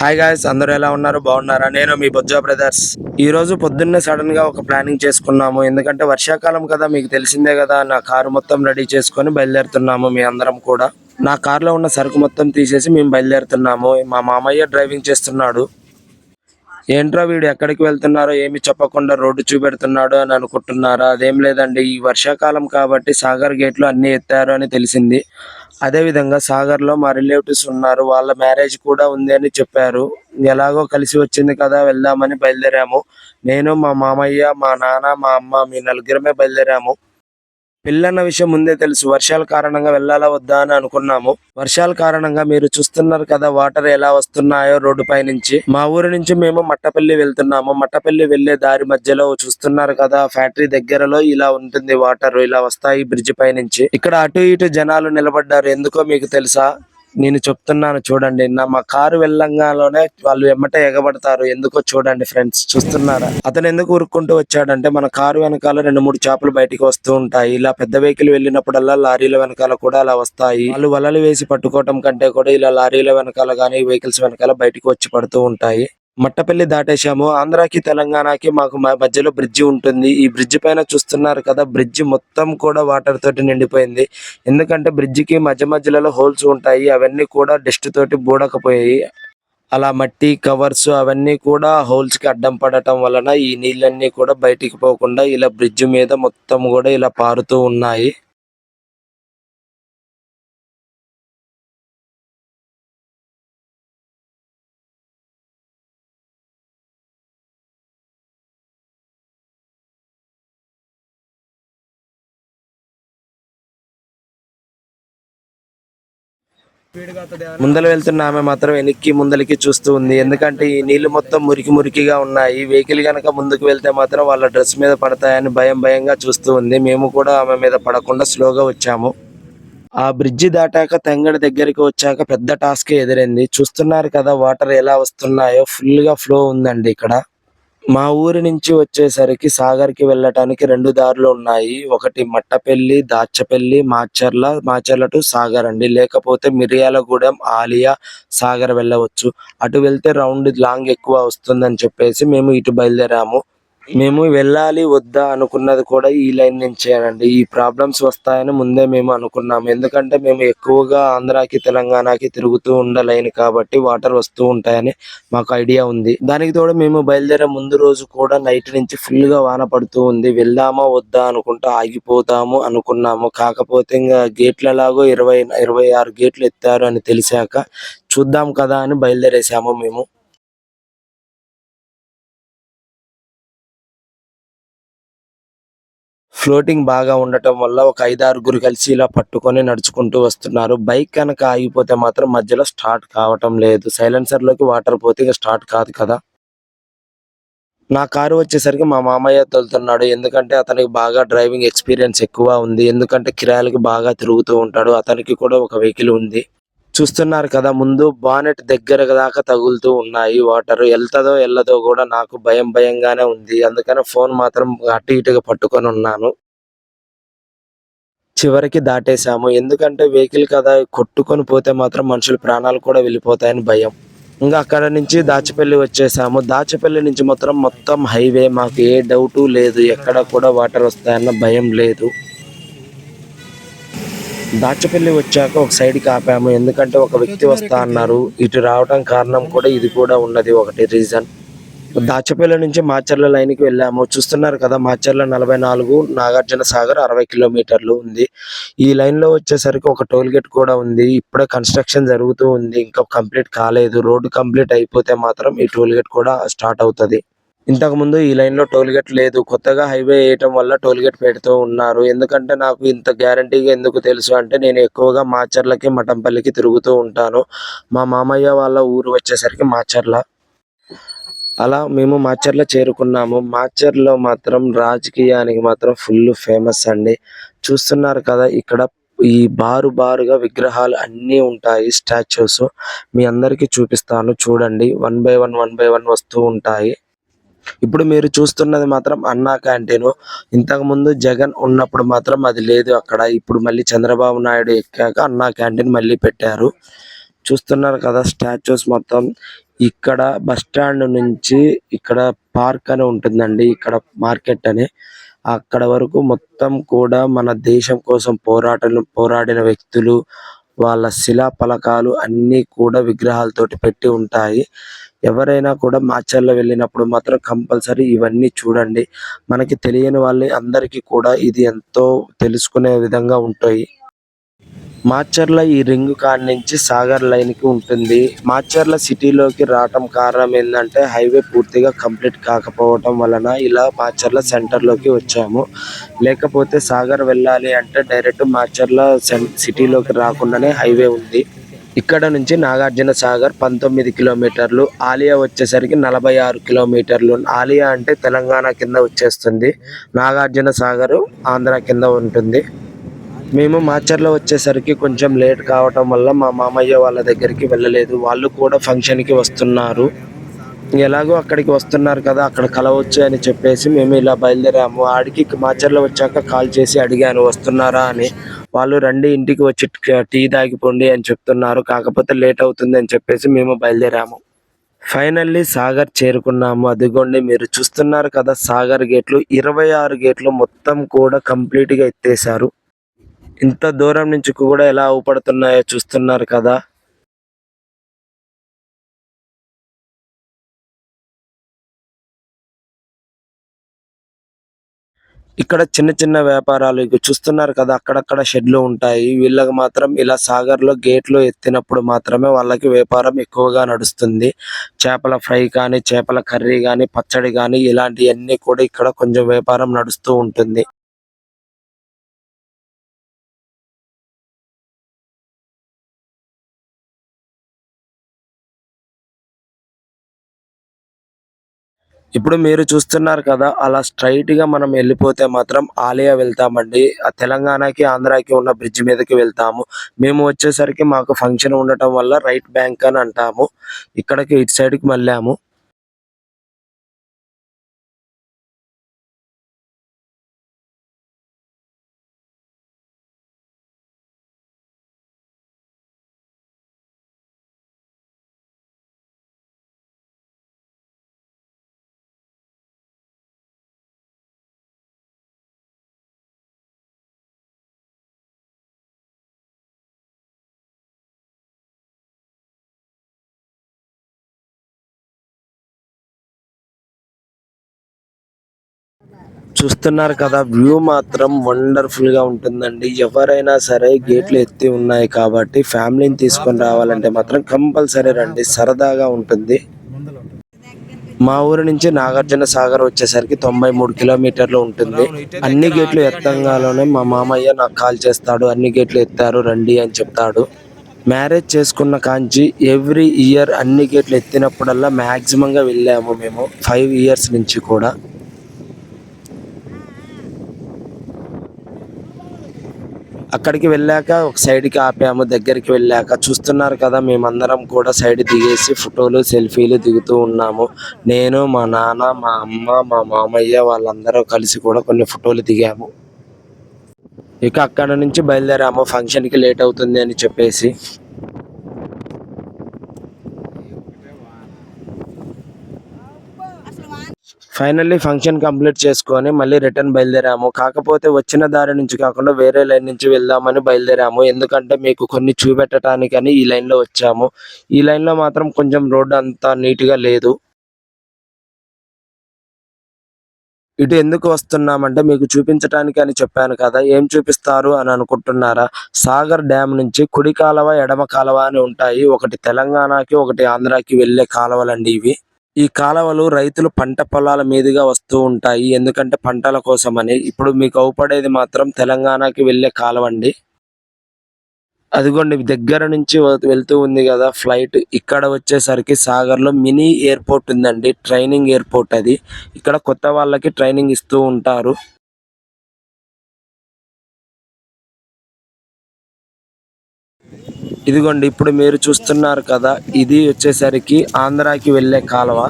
Hi guys అందరూ ఎలా ఉన్నారు? బాగున్నారా? నేను మీ బొజ్జా బ్రదర్స్. ఈ రోజు పొద్దున్నే సడన్గా ఒక ప్లానింగ్ చేసుకున్నాము. ఎందుకంటే వర్షాకాలం కదా మీకు తెలిసిందే కదా నా కారు మొత్తం రెడీ చేసుకొని బయలుదేరుతున్నాము మీ అందరం కూడా. నా కారులో ఉన్న సరుకు మొత్తం తీసేసి మేము బయలుదేరుతున్నాము. మా మామయ్య డ్రైవింగ్ చేస్తున్నాడు. ఏంట్రా వీడు ఎక్కడికి వెళ్తున్నారో ఏమి చెప్పకుండా రోడ్డు చూపెడుతున్నాడు అని అనుకుంటున్నారా? అదేం లేదండి ఈ వర్షాకాలం కాబట్టి సాగర్ గేట్లు అన్ని ఎత్తారు అని తెలిసింది. అదే విధంగా మా రిలేటివ్స్ ఉన్నారు వాళ్ళ మ్యారేజ్ కూడా ఉంది అని చెప్పారు. ఎలాగో కలిసి వచ్చింది కదా వెళ్దామని బయలుదేరాము. నేను మా మామయ్య మా నాన్న మా అమ్మ మీ నలుగురమే బయలుదేరాము. పెళ్ళన్న విషయం ముందే తెలుసు. వర్షాల కారణంగా వెళ్ళాలా వద్దా అని అనుకున్నాము. వర్షాల కారణంగా మీరు చూస్తున్నారు కదా వాటర్ ఎలా వస్తున్నాయో రోడ్డు పై నుంచి మా ఊరి నుంచి మేము మట్టపల్లి వెళ్తున్నాము. మట్టపల్లి వెళ్ళే దారి మధ్యలో చూస్తున్నారు కదా ఫ్యాక్టరీ దగ్గరలో ఇలా ఉంటుంది వాటర్ ఇలా వస్తాయి బ్రిడ్జ్ పై నుంచి ఇక్కడ అటు ఇటు జనాలు నిలబడ్డారు. ఎందుకో మీకు తెలుసా? నేను చెప్తున్నాను చూడండి నా మా కారు వెళ్ళంగానే వాళ్ళు ఎమ్మటే ఎగబడతారు. ఎందుకో చూడండి ఫ్రెండ్స్ చూస్తున్నారా? అతను ఎందుకు ఉరుక్కుంటూ వచ్చాడంటే మన కారు వెనకాల రెండు మూడు చేపలు బయటికి వస్తూ ఉంటాయి. ఇలా పెద్ద వెహికల్ వెళ్ళినప్పుడల్లా లారీల వెనకాల కూడా అలా వస్తాయి. వాళ్ళు వలలు వేసి పట్టుకోవటం కంటే కూడా ఇలా లారీల వెనకాల గానీ వెహికల్స్ వెనకాల బయటకు వచ్చి పడుతూ ఉంటాయి. మట్టపల్లి దాటేశాము. ఆంధ్రాకి తెలంగాణకి మాకు మ- మధ్యలో బ్రిడ్జి ఉంటుంది. ఈ బ్రిడ్జి పైన చూస్తున్నారు కదా బ్రిడ్జి మొత్తం కూడా వాటర్ తోటి నిండిపోయింది. ఎందుకంటే బ్రిడ్జికి మధ్య మధ్యలో హోల్స్ ఉంటాయి. అవన్నీ కూడా డస్ట్ తోటి బూడకపోయాయి. అలా మట్టి కవర్స్ అవన్నీ కూడా హోల్స్కి అడ్డం పడటం వలన ఈ నీళ్ళన్నీ కూడా బయటికి పోకుండా ఇలా బ్రిడ్జ్ మీద మొత్తం కూడా ఇలా పారుతూ ఉన్నాయి. ముందర వెళ్తున్న ఆమె మాత్రం వెనక్కి ముందలకి చూస్తూ ఉంది. ఎందుకంటే ఈ నీళ్ళు మొత్తం మురికి మురికిగా ఉన్నాయి. వెహికల్ గనక ముందుకు వెళ్తే మాత్రం వాళ్ళ డ్రెస్ మీద పడతాయని భయం భయంగా చూస్తూ ఉంది. మేము కూడా ఆమె మీద పడకుండా స్లోగా వచ్చాము. ఆ బ్రిడ్జి దాటాక తెంగడి దగ్గరికి వచ్చాక పెద్ద టాస్క్ ఎదురైంది. చూస్తున్నారు కదా వాటర్ ఎలా వస్తున్నాయో. ఫుల్గా ఫ్లో ఉందండి ఇక్కడ. మా ఊరి నుంచి వచ్చేసరికి సాగర్కి వెళ్ళటానికి రెండు దారులు ఉన్నాయి. ఒకటి మట్టపల్లి దాచపల్లి మాచర్ల. మాచర్ల టు సాగర్ అండి. లేకపోతే మిర్యాలగూడెం ఆలియా సాగర్ వెళ్ళవచ్చు. అటు వెళ్తే రౌండ్ లాంగ్ ఎక్కువ వస్తుందని చెప్పేసి మేము ఇటు బయలుదేరాము. మేము వెళ్ళాలి వద్దా అనుకున్నది కూడా ఈ లైన్ నుంచేనండి ఈ ప్రాబ్లమ్స్ వస్తాయని ముందే మేము అనుకున్నాము ఎందుకంటే మేము ఎక్కువగా ఆంధ్రాకి తెలంగాణకి తిరుగుతూ ఉండే లైన్ కాబట్టి వాటర్ వస్తూ ఉంటాయని మాకు ఐడియా ఉంది. దానికి తోడు మేము బయలుదేరే ముందు రోజు కూడా నైట్ నుంచి ఫుల్గా వాన పడుతూ ఉంది. వెళ్దామా వద్దా అనుకుంటా ఆగిపోతాము అనుకున్నాము. కాకపోతే ఇంకా గేట్లలాగో ఇరవై ఇరవై ఆరు గేట్లు ఎత్తారు అని తెలిసాక చూద్దాం కదా అని బయలుదేరేసాము మేము. ఫ్లోటింగ్ బాగా ఉండటం వల్ల ఒక ఐదారుగురు కలిసి ఇలా పట్టుకొని నడుచుకుంటూ వస్తున్నారు. బైక్ కనుక ఆగిపోతే మాత్రం మధ్యలో స్టార్ట్ కావటం లేదు. సైలెన్సర్లోకి వాటర్ పోతే ఇక స్టార్ట్ కాదు కదా. నా కారు వచ్చేసరికి మా మామయ్య తోలుతున్నాడు. ఎందుకంటే అతనికి బాగా డ్రైవింగ్ ఎక్స్పీరియన్స్ ఎక్కువ ఉంది. ఎందుకంటే కిరాయిలకి బాగా తిరుగుతూ ఉంటాడు. అతనికి కూడా ఒక వెహికల్ ఉంది. చూస్తున్నారు కదా ముందు బానెట్ దగ్గర దాకా తగులుతూ ఉన్నాయి వాటర్. వెళ్తదో వెళ్ళదో కూడా నాకు భయం భయంగానే ఉంది. అందుకని ఫోన్ మాత్రం అటు ఇటుగా పట్టుకొని ఉన్నాను. చివరికి దాటేశాము. ఎందుకంటే వెహికల్ కదా కొట్టుకొని పోతే మాత్రం మనుషుల ప్రాణాలు కూడా వెళ్ళిపోతాయని భయం. ఇంకా అక్కడ నుంచి దాచపల్లి వచ్చేసాము. దాచపల్లి నుంచి మాత్రం మొత్తం హైవే. మాకు ఏ డౌటు లేదు. ఎక్కడ కూడా వాటర్ వస్తాయన్న భయం లేదు. దాచపల్లి వచ్చాక ఒక సైడ్ ఆపాము. ఎందుకంటే ఒక వ్యక్తి వస్తా అన్నారు. ఇటు రావడం కారణం కూడా ఇది కూడా ఉన్నది ఒకటి రీజన్ దాచపల్లి నుంచి మాచర్ల లైన్కి వెళ్ళాము. చూస్తున్నారు కదా మాచర్ల నలభై నాలుగు నాగార్జున సాగర్ అరవై కిలోమీటర్లు ఉంది. ఈ లైన్లో వచ్చేసరికి ఒక టోల్ గేట్ కూడా ఉంది. ఇప్పుడే కన్స్ట్రక్షన్ జరుగుతూ ఉంది. ఇంకా కంప్లీట్ కాలేదు. రోడ్డు కంప్లీట్ అయిపోతే మాత్రం ఈ టోల్ గేట్ కూడా స్టార్ట్ అవుతది. ఇంతకు ముందు ఈ లైన్లో టోల్ గేట్ లేదు. కొత్తగా హైవే వేయటం వల్ల టోల్ గేట్ పెడుతూ ఉన్నారు. ఎందుకంటే నాకు ఇంత గ్యారంటీగా ఎందుకు తెలుసు అంటే నేను ఎక్కువగా మాచర్లకి మఠంపల్లికి తిరుగుతూ ఉంటాను. మా మామయ్య వాళ్ళ ఊరు వచ్చేసరికి మాచర్ల. అలా మేము మాచర్ల చేరుకున్నాము. మాచర్లో మాత్రం రాజకీయానికి మాత్రం ఫుల్ ఫేమస్ అండి. చూస్తున్నారు కదా ఇక్కడ ఈ బారు బారుగా విగ్రహాలు అన్నీ ఉంటాయి స్టాచ్యూస్. మీ అందరికీ చూపిస్తాను. చూడండి. One by one one by one వస్తూ ఉంటాయి. ఇప్పుడు మీరు చూస్తున్నది మాత్రం అన్నా క్యాంటీన్. ఇంతకు ముందు జగన్ ఉన్నప్పుడు మాత్రం అది లేదు అక్కడ. ఇప్పుడు మళ్ళీ చంద్రబాబు నాయుడు ఎక్కాక అన్నా క్యాంటీన్ మళ్ళీ పెట్టారు. చూస్తున్నారు కదా స్టాచ్యూస్ మొత్తం. ఇక్కడ బస్ స్టాండ్ నుంచి ఇక్కడ పార్క్ అని ఉంటుందండి ఇక్కడ మార్కెట్ అని. అక్కడ వరకు మొత్తం కూడా మన దేశం కోసం పోరాటం పోరాడిన వ్యక్తులు వాళ్ళ శిలా ఫలకాలు అన్ని కూడా విగ్రహాలతోటి పెట్టి ఉంటాయి. ఎవరైనా కూడా మాచర్ల వెళ్ళినప్పుడు మాత్రం కంపల్సరీ ఇవన్నీ చూడండి. మనకి తెలియని వాళ్ళు అందరికీ కూడా ఇది ఎంతో తెలుసుకునే విధంగా ఉంటాయి. మాచర్ల ఈ రింగ్ కాడ నుంచి సాగర్ లైన్కి ఉంటుంది. మాచర్ల సిటీలోకి రావటం కారణం ఏంటంటే హైవే పూర్తిగా కంప్లీట్ కాకపోవటం వలన ఇలా మాచర్ల సెంటర్లోకి వచ్చాము. లేకపోతే సాగర్ వెళ్ళాలి అంటే డైరెక్ట్ మాచర్ల సిటీలోకి రాకుండానే హైవే ఉంది. ఇక్కడ నుంచి నాగార్జున సాగర్ పంతొమ్మిది కిలోమీటర్లు ఆలియా వచ్చేసరికి నలభై ఆరు కిలోమీటర్లు. ఆలియా అంటే తెలంగాణ కింద వచ్చేస్తుంది. నాగార్జున సాగర్ ఆంధ్ర కింద ఉంటుంది. మేము మాచర్లో వచ్చేసరికి కొంచెం లేట్ కావటం వల్ల మా మామయ్య వాళ్ళ దగ్గరికి వెళ్ళలేదు. వాళ్ళు కూడా ఫంక్షన్కి వస్తున్నారు. ఎలాగో అక్కడికి వస్తున్నారు కదా అక్కడ కలవచ్చు అని చెప్పేసి మేము ఇలా బయలుదేరాము. ఆడికి మాచర్లో వచ్చాక కాల్ చేసి అడిగాను వస్తున్నారా అని. వాళ్ళు రండి ఇంటికి వచ్చి టీ తాగిపోండి అని చెప్తున్నారు. కాకపోతే లేట్ అవుతుంది అని చెప్పేసి మేము బయలుదేరాము. ఫైనల్లీ సాగర్ చేరుకున్నాము. అదిగోండి మీరు చూస్తున్నారు కదా సాగర్ గేట్లు. ఇరవై ఆరు గేట్లు మొత్తం కూడా కంప్లీట్గా ఎత్తేసారు ఇంత దూరం నుంచి కూడా ఎలా ఊపడుతున్నాయో చూస్తున్నారు కదా. ఇక్కడ చిన్న చిన్న వ్యాపారాలు ఇక చూస్తున్నారు కదా అక్కడక్కడ షెడ్లు ఉంటాయి. వీళ్ళకి మాత్రం ఇలా సాగర్లో గేట్లు ఎత్తినప్పుడు మాత్రమే వాళ్ళకి వ్యాపారం ఎక్కువగా నడుస్తుంది. చేపల ఫ్రై కానీ చేపల కర్రీ కానీ పచ్చడి కానీ ఇలాంటివన్నీ కూడా ఇక్కడ కొంచెం వ్యాపారం నడుస్తూ ఉంటుంది. ఇప్పుడు మీరు చూస్తున్నారు కదా అలా స్ట్రైట్గా మనం వెళ్ళిపోతే మాత్రం ఆలయా వెళ్తామండి. ఆ తెలంగాణకి ఆంధ్రాకి ఉన్న బ్రిడ్జ్ మీదకి వెళ్తాము. మేము వచ్చేసరికి మాకు ఫంక్షన్ ఉండటం వల్ల రైట్ బ్యాంక్ అని అంటాము. ఇక్కడికి ఇటు సైడ్కి మళ్ళాము. చూస్తున్నారు కదా వ్యూ మాత్రం వండర్ఫుల్గా ఉంటుందండి. ఎవరైనా సరే గేట్లు ఎత్తి ఉన్నాయి కాబట్టి ఫ్యామిలీని తీసుకొని రావాలంటే మాత్రం కంపల్సరీ రండి. సరదాగా ఉంటుంది. మా ఊరు నుంచి నాగార్జున సాగర్ వచ్చేసరికి తొంభై మూడు కిలోమీటర్లు ఉంటుంది. అన్ని గేట్లు ఎత్తంగాలోనే మా మామయ్య నాకు కాల్ చేస్తాడు అన్ని గేట్లు ఎత్తారు రండి అని చెప్తాడు. మ్యారేజ్ చేసుకున్న కాంచి ఎవ్రీ ఇయర్ అన్ని గేట్లు ఎత్తినప్పుడల్లా మ్యాక్సిమంగా వెళ్ళాము మేము ఫైవ్ ఇయర్స్ నుంచి కూడా. అక్కడికి వెళ్ళాక ఒక సైడ్కి ఆపాము దగ్గరికి వెళ్ళాక చూస్తున్నారు కదా మేమందరం కూడా సైడ్ దిగేసి ఫోటోలు సెల్ఫీలు దిగుతూ ఉన్నాము. నేను మా నాన్న మా అమ్మ మా మామయ్య వాళ్ళందరూ కలిసి కూడా కొన్ని ఫోటోలు దిగాము. ఇక అక్కడ నుంచి బయలుదేరాము. ఫంక్షన్కి లేట్ అవుతుంది అని చెప్పేసి ఫైనల్లీ ఫంక్షన్ కంప్లీట్ చేసుకొని మళ్ళీ రిటర్న్ బయలుదేరాము. కాకపోతే వచ్చిన దారి నుంచి కాకుండా వేరే లైన్ నుంచి వెళ్దామని బయలుదేరాము. ఎందుకంటే మీకు కొన్ని చూపెట్టడానికని ఈ లైన్లో వచ్చాము. ఈ లైన్లో మాత్రం కొంచెం రోడ్డు అంతా నీట్గా లేదు. ఇటు ఎందుకు వస్తున్నామంటే మీకు చూపించడానికి అని చెప్పాను కదా. ఏం చూపిస్తారు అని అనుకుంటున్నారా? సాగర్ డ్యామ్ నుంచి కుడి కాలువ ఎడమ కాలువ అని ఉంటాయి. ఒకటి తెలంగాణకి ఒకటి ఆంధ్రాకి వెళ్ళే కాలువలండి ఇవి. ఈ కాలువలు రైతులు పంట పొలాల మీదుగా వస్తూ ఉంటాయి. ఎందుకంటే పంటల కోసమని. ఇప్పుడు మీకు అవుపడేది మాత్రం తెలంగాణకి వెళ్ళే కాలువ అండి అదిగోండి దగ్గర నుంచి వెళ్తూ ఉంది కదా ఫ్లైట్. ఇక్కడ వచ్చేసరికి సాగర్లో మినీ ఎయిర్పోర్ట్ ఉందండి. ట్రైనింగ్ ఎయిర్పోర్ట్ అది. ఇక్కడ కొత్త వాళ్ళకి ట్రైనింగ్ ఇస్తూ ఉంటారు. ఇదిగోండి ఇప్పుడు మీరు చూస్తున్నారు కదా ఇది వచ్చేసరికి ఆంధ్రాకి వెళ్ళే కాలువ.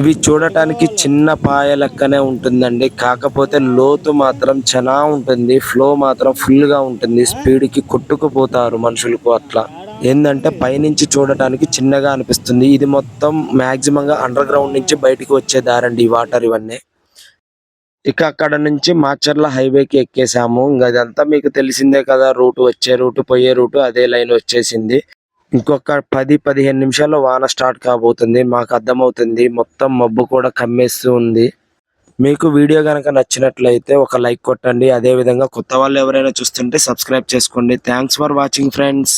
ఇవి చూడటానికి చిన్న పాయ లెక్కనే ఉంటుందండి. కాకపోతే లోతు మాత్రం చాలా ఉంటుంది ఫ్లో మాత్రం ఫుల్గా ఉంటుంది. స్పీడ్కి కొట్టుకుపోతారు మనుషులకు అట్లా. ఏంటంటే పైనుంచి చూడటానికి చిన్నగా అనిపిస్తుంది. ఇది మొత్తం మాక్సిమంగా అండర్ గ్రౌండ్ నుంచి బయటికి వచ్చే దారండి ఈ వాటర్ ఇవన్నీ. ఇక అక్కడ నుంచి మాచర్ల హైవేకి ఎక్కేసాము ఇంకా అదంతా మీకు తెలిసిందే కదా రూట్ వచ్చే రూట్ పోయే రూట్ అదే లైన్ వచ్చేసింది. ఇంకొక పది పదిహేను నిమిషాల్లో వాన స్టార్ట్ కాబోతుంది. మాకు అర్థమవుతుంది. మొత్తం మబ్బు కూడా కమ్మేస్తూ ఉంది. మీకు వీడియో కనుక నచ్చినట్లయితే ఒక లైక్ కొట్టండి. అదే విధంగా కొత్త వాళ్ళు ఎవరైనా చూస్తుంటే సబ్స్క్రైబ్ చేసుకోండి. Thanks for watching friends